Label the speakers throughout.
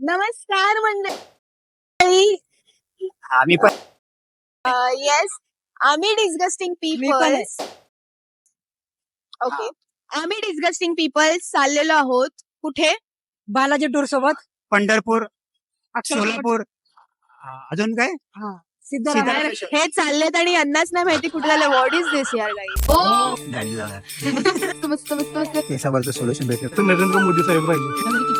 Speaker 1: नमस्कार मंडळी.
Speaker 2: आम्ही पण
Speaker 1: येस आम्ही डिस्गस्टिंग पीपल्स ओके आम्ही डिस्गस्टिंग पीपल्स चाललेलो आहोत. कुठे?
Speaker 3: बालाजी टूर सोबत
Speaker 2: पंढरपूर सोलापूर. अं, अजून काय?
Speaker 3: सिद्धराम.
Speaker 1: हे चाललेत आणि यांनाच नाही माहिती कुठे झालं व्हॉट इज दिस यार गाई मस्त मस्त मस्त
Speaker 2: केसावरचं सोल्युशन भेटलं.
Speaker 4: नरेंद्र मोदी साहेब राहिले.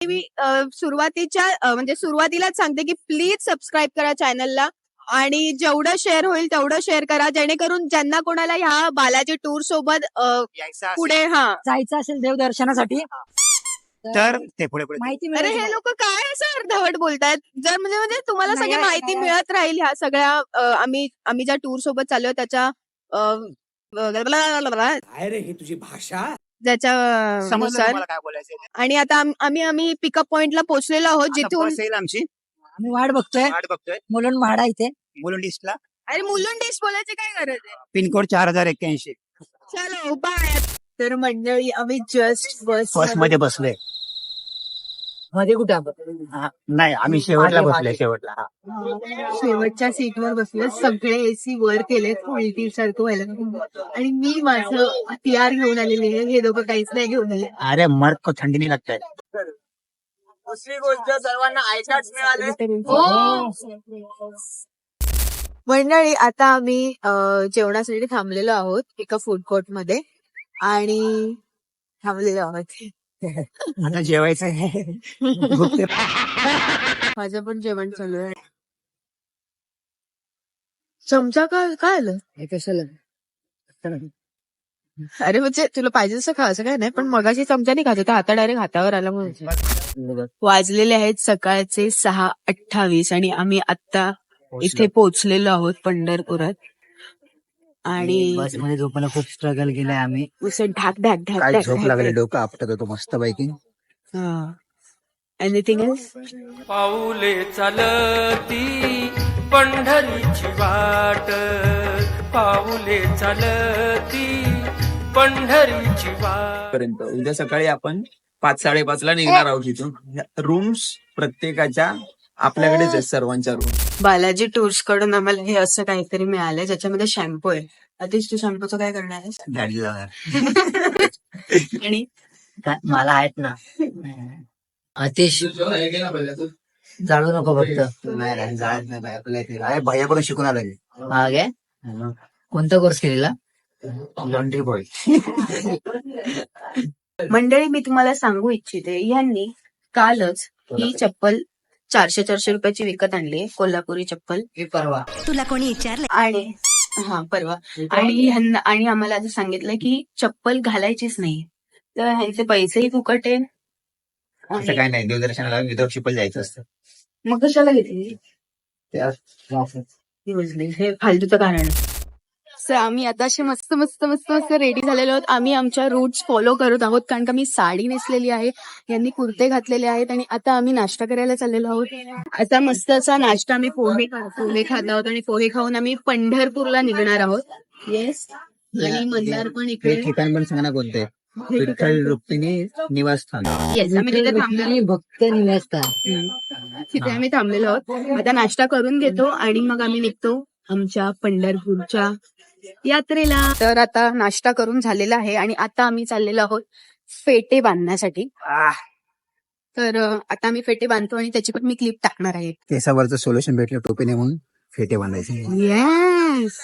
Speaker 1: मी सुरुवातीच्या म्हणजे सुरुवातीलाच सांगते की प्लीज सबस्क्राईब करा चॅनलला आणि जेवढं शेअर होईल तेवढं शेअर करा जेणेकरून ज्यांना कोणाला ह्या बालाजी टूर सोबत पुढे हा
Speaker 3: जायचं असेल देवदर्शनासाठी
Speaker 2: तर ते पुढे पुढे
Speaker 3: माहिती
Speaker 1: अरे हे लोक काय असं अर्धवट बोलतायत जर म्हणजे म्हणजे तुम्हाला सगळी माहिती. मिळत राहील ह्या सगळ्या आम्ही आम्ही ज्या टूर सोबत चाललोय त्याच्या
Speaker 4: काय रे ही तुझी भाषा
Speaker 1: ज्याच्या
Speaker 2: काय बोलायचं
Speaker 1: आणि आता आम- आम्ही आम्ही पिकअप पॉइंटला पोहोचलेलो आहोत जिथून
Speaker 2: येईल आमची.
Speaker 3: आम्ही वाट बघतोय.
Speaker 2: वाट बघतोय.
Speaker 3: मुलुंड म्हाडा इथे.
Speaker 2: मुलुंड ईस्टला
Speaker 1: अरे मुलुंड डिश बोलायची काय गरज आहे?
Speaker 2: पिनकोड चार हजार एक्क्याऐंशी.
Speaker 1: चलो बाय तर मंडळी आम्ही जस्ट बस
Speaker 2: फर्स्टमध्ये बसलोय.
Speaker 3: मध्ये कुठे आपण
Speaker 2: हा, नाही आम्ही शेवटला
Speaker 3: मागे.
Speaker 2: शेवटला हा.
Speaker 1: शेवटच्या सीटवर बसलो सगळे एसी वर केलेत उलटी सारखं व्हायला आणि मी माझं हतियार घेऊन आलेली आहे. हे दोघं काहीच नाही घेऊन आले.
Speaker 2: अरे मर्द को थंडी नाही लागत
Speaker 4: दुसरी गोष्ट सर्वांना ऐकाच मिळाले.
Speaker 1: मंडळी आता आम्ही अं, जेवणासाठी थांबलेलो आहोत एका फूड कोर्टमध्ये. आणि थांबलेलो आहोत.
Speaker 2: आता जेवायचं आहे.
Speaker 1: माझं पण जेवण चालू आहे. चमचा काय काय आलं?
Speaker 3: हे कशाला?
Speaker 1: अरे म्हणजे तुला पाहिजे तसं खा असं काय नाही पण मगाशी चमच्याने खात होता आता डायरेक्ट हातावर आला म्हणून. वाजलेले आहेत सकाळचे सहा अठ्ठावीस आणि आम्ही आता इथे पोहोचलेलो आहोत पंढरपुरात. आणि
Speaker 2: बसमध्ये झोपायला खूप स्ट्रगल केलंय आम्ही.
Speaker 1: उसं ढाक ढाक ढाक
Speaker 2: काय झोप लागले डोकं आपटत होतो मस्त पैकी.
Speaker 1: एनिथिंग एल्स
Speaker 5: पाऊले चालती पंढरीची वाट. पाऊले चालती पंढरीची वाट.
Speaker 6: पर्यंत. उद्या सकाळी आपण पाच साडेपाच ला निघणार आहोत इथून. रूम्स प्रत्येकाच्या आपल्याकडेच आहेत सर्वांच्या रूम
Speaker 1: बालाजी टूर्सकडून आम्हाला हे असं काहीतरी मिळालंय ज्याच्यामध्ये शॅम्पू आहे. अतिश तू शॅम्पूचं काय करणार आहेस?
Speaker 2: गाडी लावणार.
Speaker 1: आणि
Speaker 3: मला आहेत ना. अतिश जाळू नको फक्त.
Speaker 2: नाही नाही, इथे. अरे भैयाकडून शिकून आलो मी.
Speaker 3: मागे कोणता कोर्स केलेला?
Speaker 2: लॉन्ड्री बॉय
Speaker 1: मंडळी मी तुम्हाला सांगू इच्छिते यांनी कालच ही चप्पल चारशे चारशे रुपयाची विकत आणली कोल्हापुरी चप्पल.
Speaker 3: परवा.
Speaker 1: आणि हा परवा. आणि ह्यांना आणि आम्हाला असं सांगितलं की चप्पल घालायचीच नाही. तर ह्यांचे पैसेही फुकट. आहे
Speaker 2: असं
Speaker 1: आणि
Speaker 2: काय नाही देवदर्शनाला विदाउट शिपल जायचं असतं.
Speaker 1: मग कशाला घेतली? हे फालतूचं कारण आहे. So, आम्ही आता असे मस्त मस्त मस्त मस्त रेडी झालेलो आहोत. आम्ही आमच्या रूट्स फॉलो करत आहोत कारण का मी साडी नेसलेली आहे यांनी कुर्ते घातलेले आहेत आणि आता आम्ही नाश्ता करायला चाललेलो आहोत. आता मस्त असा नाश्ता आम्ही पोहे पोहे खात आहोत आणि पोहे खाऊन आम्ही पंढरपूरला निघणार आहोत. येस आणि मंदार पण
Speaker 2: हे
Speaker 1: इकडे.
Speaker 2: ठिकाण पण सांगा ना कोणते? विठ्ठल रुक्मिणी निवासस्थान
Speaker 1: येस आम्ही तिथे थांबलेलो
Speaker 3: भक्त निवासता
Speaker 1: तिथे आम्ही थांबलेलो आहोत. आता नाश्ता करून घेतो आणि मग आम्ही निघतो आमच्या पंढरपूरच्या यात्रेला. तर आता नाश्ता करून झालेला आहे आणि आता आम्ही चाललेलो आहोत फेटे बांधण्यासाठी. तर आता आम्ही फेटे बांधतो आणि त्याची पण मी क्लिप टाकणार आहे.
Speaker 2: केसावरचं सोल्युशन भेटलं टोपीने म्हणून फेटे बांधायचे.
Speaker 1: येस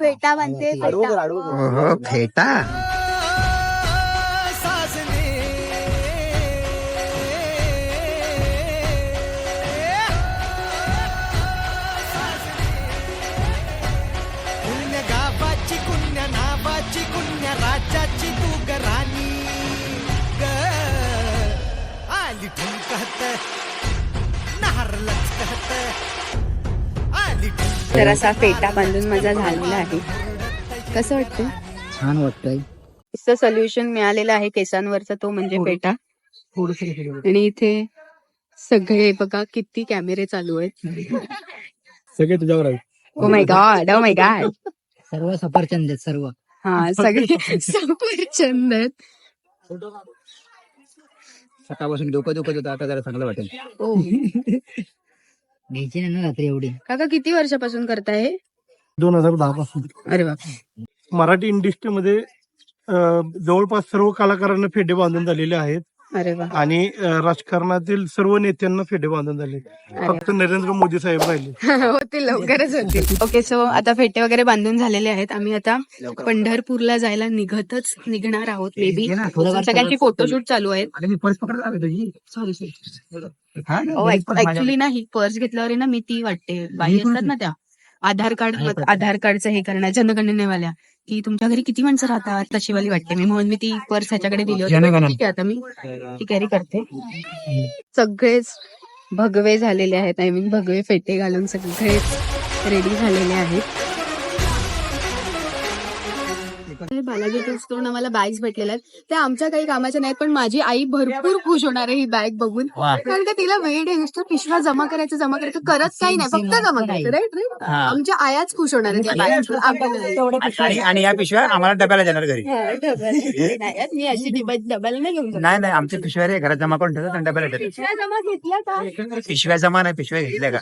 Speaker 1: फेटा बांधते फेटा. तर असा फेटा बांधून माझा झालेला आहे. कसं वाटतं
Speaker 3: छान वाटतंय.
Speaker 1: सोल्युशन मिळालेलं आहे केसांवरचा तो म्हणजे पेटा
Speaker 3: थोडस
Speaker 1: आणि इथे सगळे बघा किती कॅमेरे चालू आहेत.
Speaker 2: सगळे तुझ्यावर
Speaker 1: ओ my god oh my God
Speaker 3: सर्व सफरचंद आहेत सर्व.
Speaker 1: हा सगळे सफरचंद आहेत.
Speaker 2: सकाळपासून डोकं दुखत होतं आता जरा चांगलं वाटेल.
Speaker 1: ओ
Speaker 3: घ्यायची नाही ना रात्री एवढी.
Speaker 1: काका किती वर्षापासून करताय? हे?
Speaker 7: दोन हजार दहा पासून
Speaker 1: अरे बाप
Speaker 7: मराठी इंडस्ट्रीमध्ये अं, जवळपास सर्व कलाकारांना फेडे बांधून झालेले आहेत.
Speaker 1: अरे वा.
Speaker 7: आणि अं, राजकारणातील सर्व नेत्यांना फेडे बांधून झाले. फक्त नरेंद्र मोदी साहेब राहिले.
Speaker 1: होतील लवकरच होतील. ओके सो आता फेटे वगैरे बांधून झालेले आहेत. आम्ही आता पंढरपूरला जायला निघतच निघणार आहोत मे बी
Speaker 3: थोडंफार
Speaker 1: सगळ्यांची फोटोशूट चालू आहेत.
Speaker 2: आणि मी पर्स पकडत आलो तुझी
Speaker 1: सॉरी
Speaker 2: हा ना,
Speaker 1: ऍक्च्युली नाही. पर्स घेतल्यावर आहे ना मी ती वाटते. बाई असतात ना त्या. आधार कार्ड. आधार कार्डचं हे करणार जनगणनेवाल्या. की तुमच्या घरी किती माणसं राहतात? तशी वाली वाटते. मी म्हणून मी ती पर्स ह्याच्याकडे दिली होती. ठीक आहे आता मी ती कॅरी करते. सगळेच भगवे झालेले आहेत. आय मीन भगवे फेटे घालून सगळेच रेडी झालेले आहेत. बालाजी करून आम्हाला बॅग्स भेटलेल्या आहेत. त्या आमच्या काही कामाच्या नाहीत पण माझी आई भरपूर खुश होणार आहे ही बॅग बघून. कारण का तिला वेळ आहे नुसतं पिशव्या जमा करायचं जमा करायचं करत काही नाही फक्त जमा करायचं राईट राईट आमच्या आयाच खुश होणार नाही.
Speaker 2: आणि आणि या पिशव्या आम्हाला डब्याला देणार घरी.
Speaker 1: हा, मी अशी डिबा- डब्याला नाही घेऊन.
Speaker 2: नाही नाही आमच्या पिशव्या रे घरात जमा करून ठेवतात आणि डब्याला देतात.
Speaker 1: पिशव्या जमा घेतल्या का?
Speaker 2: पिशव्या जमा नाही पिशव्या घेतल्या का.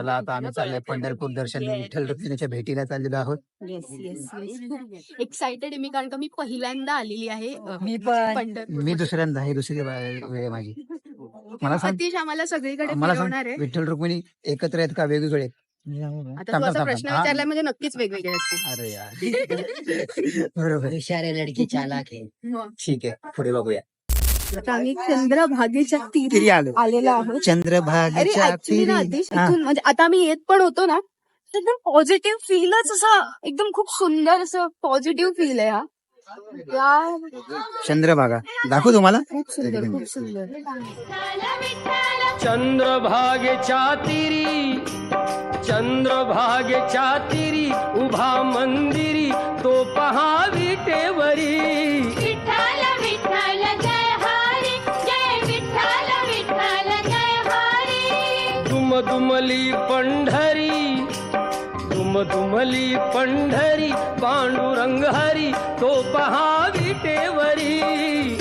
Speaker 2: चला आता आम्ही चाललोय पंढरपूर दर्शन विठ्ठल रुक्मिणीच्या भेटीला चाललेलो आहोत.
Speaker 1: येस येस एक्साइटेड आहे मी कारण का मी पहिल्यांदा आलेली आहे अ,
Speaker 3: मी पण.
Speaker 1: पंढरपूर.
Speaker 2: मी दुसऱ्यांदा ही दुसरी वेळ आहे माझी. मला सांग
Speaker 1: अतिश आम्हाला सगळीकडे
Speaker 2: मला सांग
Speaker 1: फिरवणार आहे.
Speaker 2: विठ्ठल रुक्मिणी एकत्र आहेत का? वेगवेगळे आहेत?
Speaker 1: आता
Speaker 2: थांब,
Speaker 1: तू असा
Speaker 2: थांब,
Speaker 1: प्रश्न
Speaker 2: थांब.
Speaker 1: विचारला म्हणजे नक्कीच वेगवेगळे असतील.
Speaker 2: अरे यार. बरोबर आहे.
Speaker 3: हुशार आहे लडकी चालाक आहे.
Speaker 1: मग.
Speaker 2: ठीक आहे पुढे बघूया.
Speaker 1: आता आम्ही चंद्रभागेच्या तीरी
Speaker 2: आलो.
Speaker 1: आलेलो आहोत. अरे
Speaker 2: चंद्रभागेच्या
Speaker 1: ऍक्च्युली ना
Speaker 2: तीरी.
Speaker 1: आतिश
Speaker 2: हा.
Speaker 1: इथून म्हणजे आता आम्ही येत पण होतो ना तर एकदम पॉझिटिव्ह फीलच असा एकदम खूप सुंदर असं पॉझिटिव्ह फील आहे हा. यार.
Speaker 2: चंद्रभागा दाखवू तुम्हाला?
Speaker 1: खूप सुंदर खूप सुंदर.
Speaker 5: चंद्रभागेच्या तिरी चंद्रभागेच्या तिरी उभा मंदिरी तो पहा विटेवरी दुमदुमली पंढरी दुमदुमली पंढरी पांडुरंग हरी तो पहा विटेवरी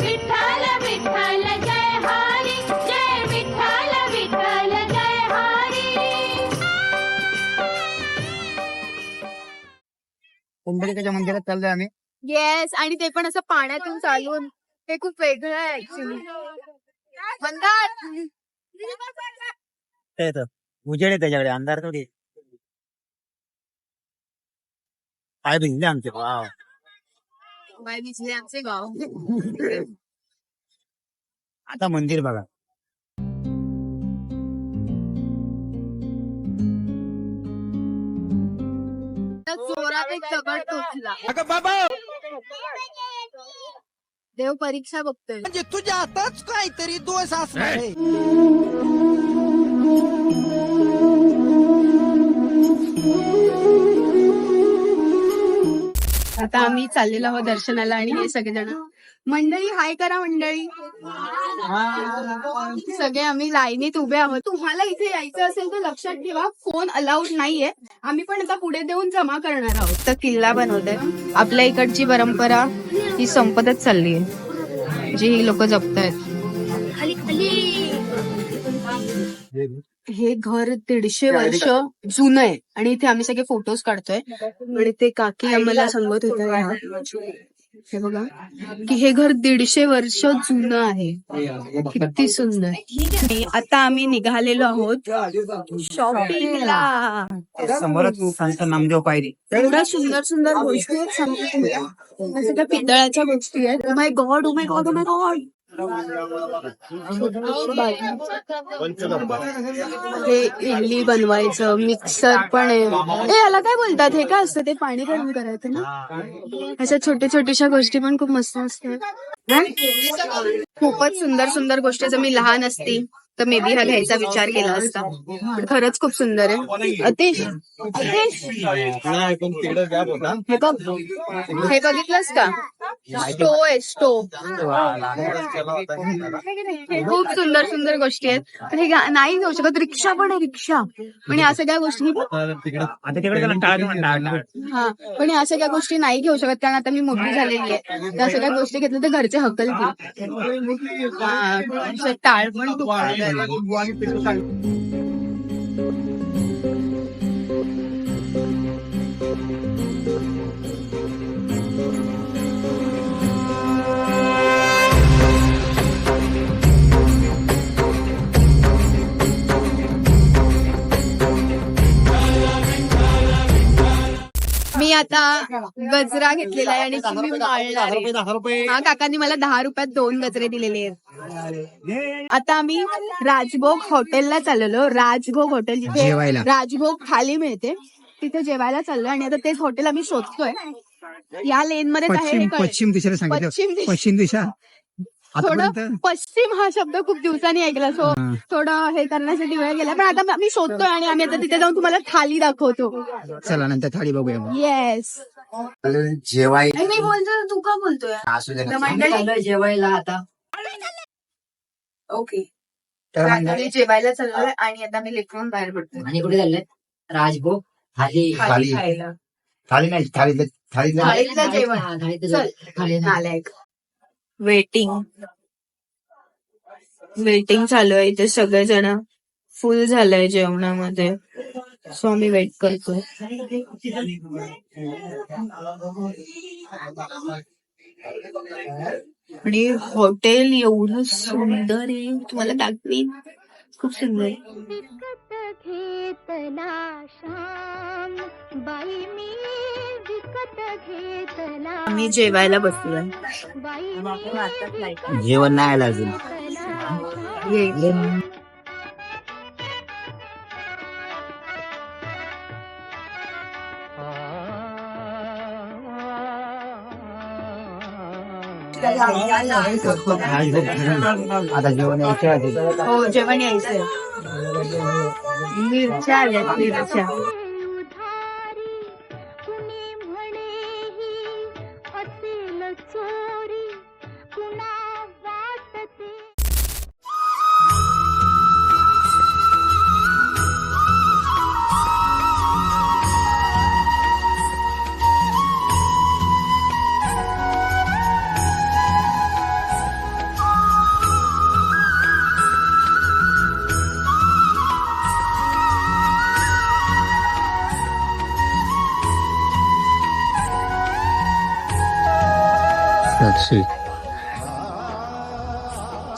Speaker 8: विठ्ठल विठ्ठल जय हरी जय विठ्ठल विठ्ठल जय हरी.
Speaker 2: मंदिरात चाललोय आम्ही.
Speaker 1: येस आणि ते पण असं पाण्यातून चालून ते खूप वेगळं आहे ऍक्च्युली मंदार
Speaker 2: ते येतं. उजेड आहे त्याच्याकडे अंधार थोडी काय भिजले आमचे वाव
Speaker 1: बाय भिजले आमचे गाव
Speaker 2: आता मंदिर बघा.
Speaker 1: त्या जोरात एक दगड टोचला
Speaker 4: अगं बाबा!
Speaker 1: देव परीक्षा बघतोय.
Speaker 4: म्हणजे तुझ्या हातात काहीतरी दोष असणार आहे.
Speaker 1: आता आम्ही चाललेलो आहोत दर्शनाला आणि हे सगळेजण. मंडळी हाय करा मंडळी. सगळे आम्ही लाईनीत उभे आहोत. तुम्हाला इथे यायचं असेल तर लक्षात ठेवा फोन अलाउड नाहीये. आम्ही पण आता पुढे देऊन जमा करणार आहोत. तर किल्ला बनवतोय. आपल्या इकडची परंपरा ही संपतच चालली आहे जी ही लोक जपतायत. हे घर दीडशे वर्ष जुनं आहे. आणि इथे आम्ही सगळे फोटोज काढतोय. आणि ते काकी आम्हाला सांगत होत्या हे. बघा की हे घर दीडशे वर्ष जुनं आहे. किती सुंदर. आता आम्ही निघालेलो आहोत शॉपिंगला.
Speaker 2: नामदेव पायरी.
Speaker 1: एवढ्या सुंदर सुंदर गोष्टी आहेत पितळाच्या गोष्टी आहेत. My god oh my god oh my god हे इडली बनवायचं मिक्सर पण आहे. ए याला काय बोलतात? हे काय असतं? ते पाणी गरम करायचं ना? अशा छोट्या छोट्याशा गोष्टी पण खूप मस्त असतात. खूपच सुंदर सुंदर गोष्टी जर मी लहान असती तर मे बी हा घ्यायचा विचार केला असता. पण खरंच खूप सुंदर आहे. अतिश अतिश. हे बघ. हे बघितलंस का? स्टो आहे स्टो खूप सुंदर सुंदर गोष्टी आहेत. पण हे नाही घेऊ शकत. रिक्षा पण आहे रिक्षा. पण या सगळ्या गोष्टी हा पण या सगळ्या गोष्टी नाही घेऊ शकत. कारण आता मी मोठी झालेली आहे. त्या सगळ्या गोष्टी घेतल्या तर घरचे हकलतील. हा, टाळ पण दुखतं. मी गजरा घेतलेला आहे आणि तुम्ही माळणार आहे. हा काकांनी मला दहा रुपयात दोन गजरे दिलेले आहेत. आता आम्ही राजभोग हॉटेलला चाललेलो. राजभोग हॉटेल जिथे
Speaker 2: जेवायला.
Speaker 1: राजभोग थाली मिळते तिथे जेवायला चाललोय. आणि आता तेच हॉटेल आम्ही शोधतोय. या लेन मध्ये आहे
Speaker 2: पश्चिम
Speaker 1: हे कळेल.
Speaker 2: पश्चिम दिशेला सांगितलं.
Speaker 1: पश्चिम दिशा.
Speaker 2: पश्चिम दिशा.
Speaker 1: थोडं पश्चिम हा शब्द खूप दिवसांनी ऐकला सो
Speaker 2: हा.
Speaker 1: थोडं हे करण्यासाठी वेळ गेला पण आता आम्ही शोधतोय आणि आम्ही आता तिथे जाऊन तुम्हाला थाली दाखवतो
Speaker 2: चला नंतर थाळी बघूया मग
Speaker 1: येस
Speaker 2: जेवाय
Speaker 1: मी बोलतो तू का बोलतोय
Speaker 2: असू दे
Speaker 1: तर
Speaker 2: ना.
Speaker 1: मंडळी
Speaker 3: चाललोय जेवायला आता
Speaker 1: ओके
Speaker 2: तर मंडळी,
Speaker 1: जेवायला चाललोय आणि आता मी लेकरून बाहेर पडतोय
Speaker 3: आणि कुठे चाललंय राजभोग थाली
Speaker 1: थाली
Speaker 2: थाली.
Speaker 1: खायला
Speaker 2: थाळी नाही थाळीतलं थाळीतलं
Speaker 1: थाळीतलं जेवण.
Speaker 3: हा, थाळीतलं
Speaker 1: चल.
Speaker 3: जेवण. थाली नाही.
Speaker 1: नालायक वेटिंग. वेटिंग चालू आहे इथे सगळेजण फुल झालंय जेवणामध्ये. सो आम्ही वेट करतोय आणि हॉटेल एवढं सुंदर आहे. तुम्हाला दाखवीन? खूप सुंदर
Speaker 8: घेतला श्याम. बाई मी विकत घेतला
Speaker 1: आम्ही जेवायला बसलोय.
Speaker 8: बाई मी
Speaker 2: जेवण नाही आलं अजून. आता जेवण यायचं.
Speaker 1: हो जेवण यायचंय. मिरच्या आल्यात मिरच्या.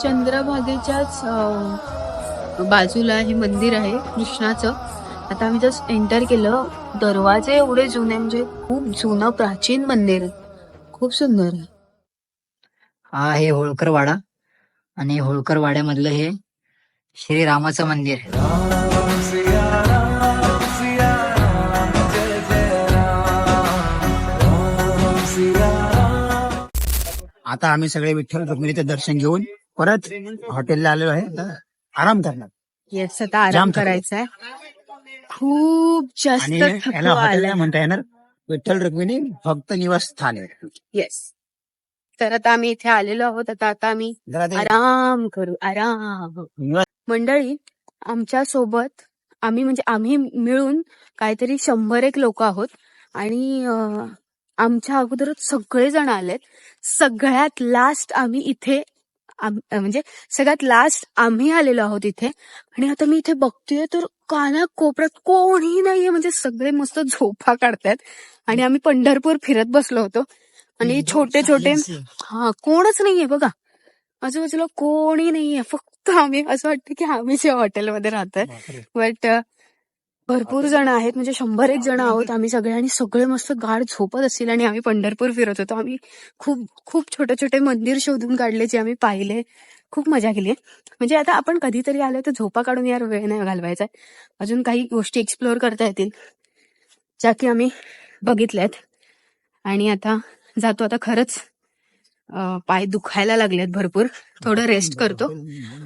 Speaker 1: चंद्रभागेच्याच बाजूला हे मंदिर आहे कृष्णाचं. आता आम्ही जस्ट एंटर केलं. दरवाजे एवढे जुने म्हणजे खूप जुनं प्राचीन मंदिर. खूप सुंदर आहे.
Speaker 3: हा आहे होळकर वाडा आणि होळकर वाड्यामधलं हे श्रीरामाचं मंदिर
Speaker 2: आता आम्ही सगळे विठ्ठल रुक्मिणीचं दर्शन घेऊन परत हॉटेलला आलेलो आहे. आता आराम करणार.
Speaker 1: येस आता आराम
Speaker 2: जाम थकलो.
Speaker 1: करायचा आहे. खूप जास्त
Speaker 2: याला
Speaker 1: थकवा आलाय
Speaker 2: म्हणता येणार. विठ्ठल रुक्मिणी भक्त निवास स्थान आहे.
Speaker 1: येस तर आता आम्ही इथे आलेलो आहोत. आता आता आम्ही
Speaker 2: जरा ते
Speaker 1: आराम करू. आराम.
Speaker 2: निवास
Speaker 1: मंडळी आमच्यासोबत आम्ही म्हणजे आम्ही मिळून काहीतरी शंभर एक लोक आहोत. आणि अं, आमच्या अगोदरच सगळे जण आलेत. सगळ्यात लास्ट आम्ही इथे म्हणजे सगळ्यात लास्ट आम्ही आलेलो आहोत इथे. आणि आता मी इथे बघतेय तर काना कोपऱ्यात कोणी नाहीये. म्हणजे सगळे मस्त झोपा काढतायत. आणि आम्ही पंढरपूर फिरत बसलो होतो. आणि छोटे छोटे हा कोणच नाहीये बघा. आजूबाजूला कोणी नाहीये. फक्त आम्ही. असं वाटतं की आम्हीच या हॉटेलमध्ये राहतोय. बट भरपूर जण आहेत म्हणजे शंभर एक जण आहोत. आम्ही सगळे आणि सगळे मस्त गाढ झोपत असतील आणि आम्ही पंढरपूर फिरत होतो. आम्ही खूप खूप छोटे छोटे मंदिर शोधून काढले जे आम्ही पाहिले. खूप मजा केली म्हणजे आता आपण कधीतरी आलो तर झोपा काढून यार वेळ नाही घालवायचा. अजून काही गोष्टी एक्सप्लोअर करता येतील ज्या की आम्ही बघितल्यात. आणि आता जातो. आता खरंच पाय दुखायला लागलेत भरपूर. थोडं रेस्ट करतो.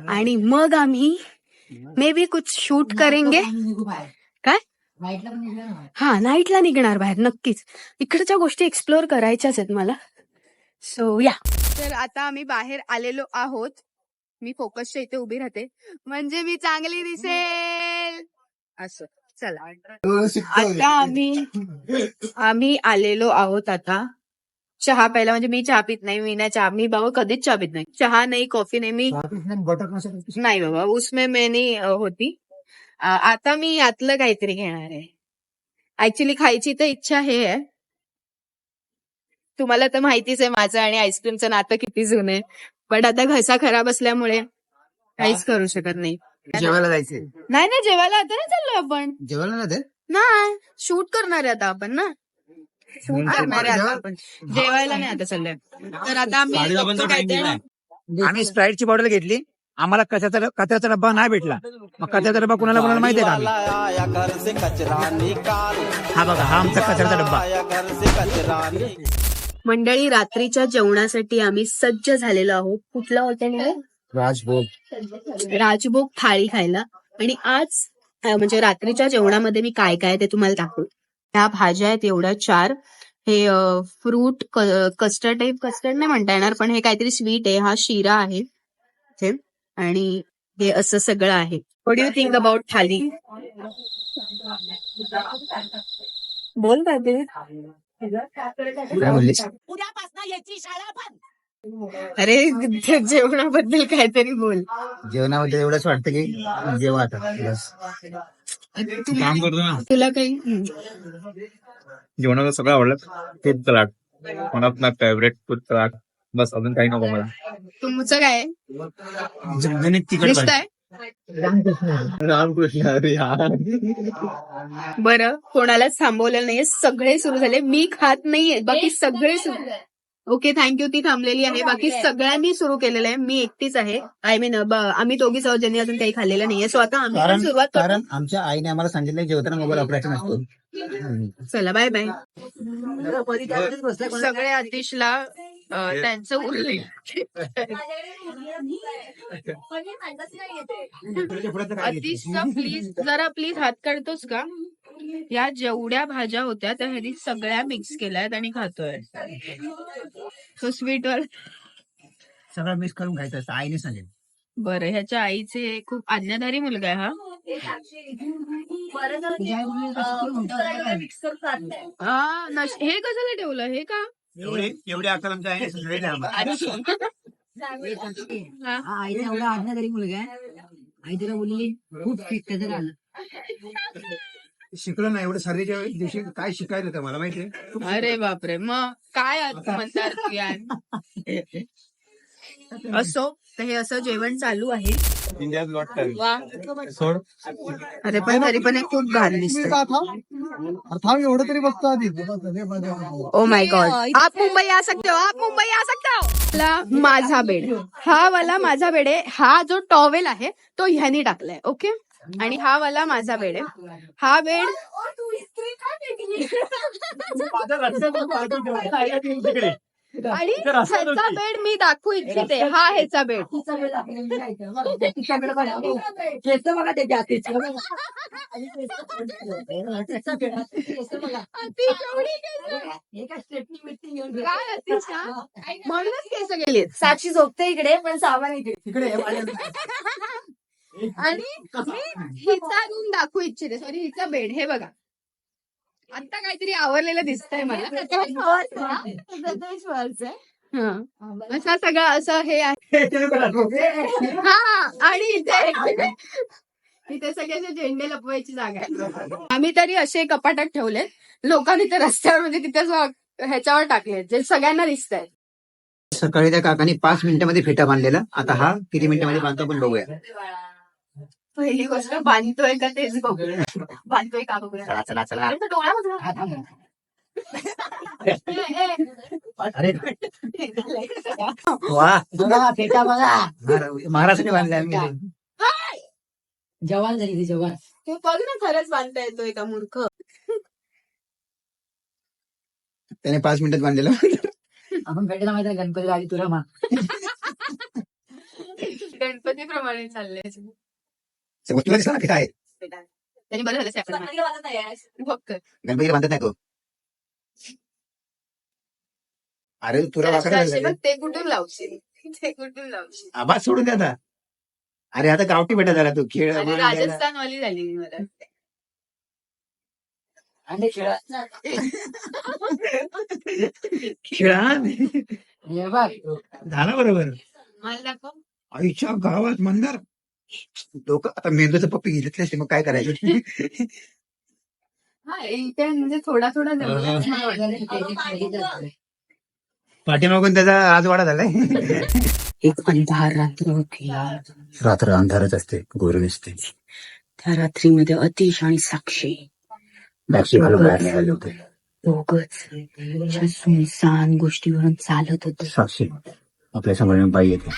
Speaker 1: आणि मग आम्ही मे बी कुछ शूट करेंगे. काय? हा नाईटला निघणार बाहेर नक्कीच. इकडच्या गोष्टी एक्सप्लोअर करायच्याच आहेत मला. सो या. तर आता आम्ही बाहेर आलेलो आहोत. मी फोकसच्या इथे उभी राहते. म्हणजे मी चांगली दिसेल. असं. चला. आता आम्ही आम्ही आलेलो आहोत आता. चहा प्यायला म्हणजे मी चहा पित नाही मी नाही चहा. मी बाबा कधीच चहा पित नाही. चहा नाही कॉफी नाही मी नाही बाबा उसमे मैं नाही अ, होती. आता मी यातलं काहीतरी घेणार आहे. ऍक्च्युली खायची तर इच्छा हे आहे. तुम्हाला तर माहितीच आहे माझं आणि आईस्क्रीमचं नातं किती जुनं आहे. पण आता घसा खराब असल्यामुळे काहीच करू शकत नाही.
Speaker 2: जेवायला जायचंय.
Speaker 1: नाही ना जेवायला आता नाही चाललो आपण.
Speaker 2: जेवायला ना
Speaker 1: नाही शूट करणार आहे आता आपण ना. शूट करणार आहे आता आपण. जेवायला नाही आता चाललोय. तर आता आम्ही
Speaker 2: स्प्राईटची बॉटल घेतली. आम्हाला कचऱ्याचा कचऱ्याचा डब्बा नाही भेटला. मग कचऱ्याचा डब्बा कुणाला कुणाला माहिती आहे का हा बघा हा आमचा कचऱ्याचा डब्बा.
Speaker 1: मंडळी रात्रीच्या जेवणासाठी आम्ही सज्ज झालेलो आहोत. कुठला आहे
Speaker 2: राजभोग.
Speaker 1: राजभोग थाळी खायला. आणि आज म्हणजे रात्रीच्या जेवणामध्ये मी काय काय ते तुम्हाला दाखवू. ह्या भाज्या आहेत एवढ्या चार. हे फ्रूट कस्टर्ड टाईप कस्टर्ड नाही म्हणता येणार पण हे काहीतरी स्वीट आहे. हा शिरा आहे. आणि हे असं सगळं आहे. What you think about thali बोल
Speaker 2: बोललीस
Speaker 1: अरे त्या जेवणाबद्दल काहीतरी बोल.
Speaker 2: जेवणामध्ये एवढंच वाटतं की जेवा आता बस.
Speaker 6: काम करतो ना.
Speaker 1: तुला काही.
Speaker 6: जेवणाचं सगळं आवडलं. तूप तलाट ऑफ माय फेवरेट तूप तलाट बस अजून काही नको मला.
Speaker 1: तुमचं काय
Speaker 2: झणझणीत तिखट
Speaker 1: लिस्ट
Speaker 2: पाहिजे.
Speaker 1: आहे
Speaker 6: रामकृष्ण अरे यार.
Speaker 1: बरं कोणालाच थांबवलेलं नाहीये. सगळे सुरू झाले. मी खात नाहीये. बाकी सगळे सुरू ओके थँक्यू ती थांबलेली आहे. बाकी सगळ्यांनी सुरू केलेलं आहे. मी एकटीच आहे. आय मीन आम्ही दोघी सहज ज्यांनी अजून काही खाल्लेलं नाहीये. सो आता आम्ही पण
Speaker 2: कारण
Speaker 1: सुरुवात करू.
Speaker 2: कारण आमच्या आईने आम्हाला सांगितलं जेवताना मोबाईल वापरायचा नसतो.
Speaker 1: चला बाय बाय सगळे अतिशला अं, त्यांचं उरले अतिशला प्लीज जरा प्लीज हात काढतोस का? या जेवढ्या भाज्या होत्या त्या ह्यांनी सगळ्या मिक्स केल्यात आणि खातोय. सो स्वीट वर
Speaker 2: सगळं मिक्स करून खायचं असतं. आईने सांगितलं.
Speaker 1: बरं ह्याच्या आईचे खूप आज्ञाधारी मुलगा आहे हा? हा नश- हे कशाला ठेवलं? हे का?
Speaker 2: एवढे एवढे आमच्या आईने.
Speaker 1: हा.
Speaker 3: एवढा आज्ञाधारी मुलगा आई तुला बोलली खूप झालं
Speaker 2: शिकलो ना एवढं सर्दीच्या दिवशी काय शिकायचं होतं मला माहितीये?
Speaker 1: अरे बापरे मग काय म्हणतात असो तर हे असं जेवण चालू आहे.
Speaker 6: इंडियाज गॉट
Speaker 1: वा.
Speaker 6: सोड.
Speaker 1: अरे पण तरी पण हे खूप घाण दिसत.
Speaker 7: एवढं तरी बघतो आधी.
Speaker 1: ओ माय गॉड आप मुंबई आ सकते हो आप मुंबई आ सकते हो. वाला माझा बेड. हा वाला माझा बेड आहे. हा जो टॉवेल आहे तो ह्यानी टाकलाय ओके? आणि हा वाला माझा बेड आहे. हा बेड आणि ह्याचा बेड मी दाखवू इच्छिते. हा ह्याचा बेड. अति केवढी केस. काय अतिशा म्हणूनच केस गेलीत
Speaker 3: साक्षी झोपते इकडे पण सामान इकडे
Speaker 1: आणि मी हिचा रूम दाखवू इच्छिते. सॉरी हिचा बेड. हे बघा. आता काहीतरी आवरलेलं दिसतंय मला. हं. असा? सगळा असं हे आहे. हा आणि इथे इथे सगळे असे झेंडे लपवायची जागा आहे. आम्ही तरी असे कपाटात ठेवले लोकांनी तर रस्त्यावर म्हणजे तिथे असं ह्याच्यावर टाकले जे सगळ्यांना दिसत आहे
Speaker 2: सकाळी त्या काकांनी पाच मिनिटांमध्ये फेटा बांधलेला. आता हा किती मिनिटांमध्ये बांधतो आपण बघूया.
Speaker 1: पहिली गोष्ट बांधतोय का तेच बघूया बांधतोय का बघूया
Speaker 2: चला चला चला.
Speaker 1: अरे, तो डोळा बघ.
Speaker 2: अरे. वा.
Speaker 3: बघा फेटा बघा.
Speaker 2: महारा- महाराष्ट्राने बांधले आम्ही.
Speaker 3: जवान झाली ती जवान.
Speaker 1: तू बघ ना खरंच बांधता येतोय का मूर्ख?
Speaker 2: त्याने पाच मिनिटात बांधलेलं.
Speaker 3: आपण भेटायला माहिती आहे गणपती आधी तुला मा.
Speaker 1: गणपतीप्रमाणे चाललंय.
Speaker 2: तुला दिसला की काय
Speaker 1: त्यांनी बरं झालं.
Speaker 2: गणपती बांधत नाही तो अरे तुला वाकडं
Speaker 1: ते कुठून लावशील ते कुठून लावशील
Speaker 2: आवाज सोडून दे आता अरे आता गावठी बेटा झाला तू खेळ
Speaker 1: आणि. राजस्थान वाली झाली मी मला.
Speaker 3: आणि खेळा
Speaker 2: खेळा झाला बरोबर
Speaker 1: मला दाखव
Speaker 2: आईच्या गावात मंदार लोक आता मेंदूचं पप्पी घेतले असते मग काय करायचं?
Speaker 1: हा इथे म्हणजे थोडा थोडा जमला.
Speaker 2: पाठीमागून त्याचा राजवाडा झालाय.
Speaker 1: एक अंधार रात्र होती
Speaker 2: रात्र अंधारच असते गोर दिसते
Speaker 1: त्या रात्रीमध्ये अतिश आणि साक्षी.
Speaker 2: बॅगची घालून बाहेर निघाले होते.
Speaker 1: दोघच सुनसान गोष्टीवरून चालत होते.
Speaker 2: साक्षी आपल्यासमोर बाई येते.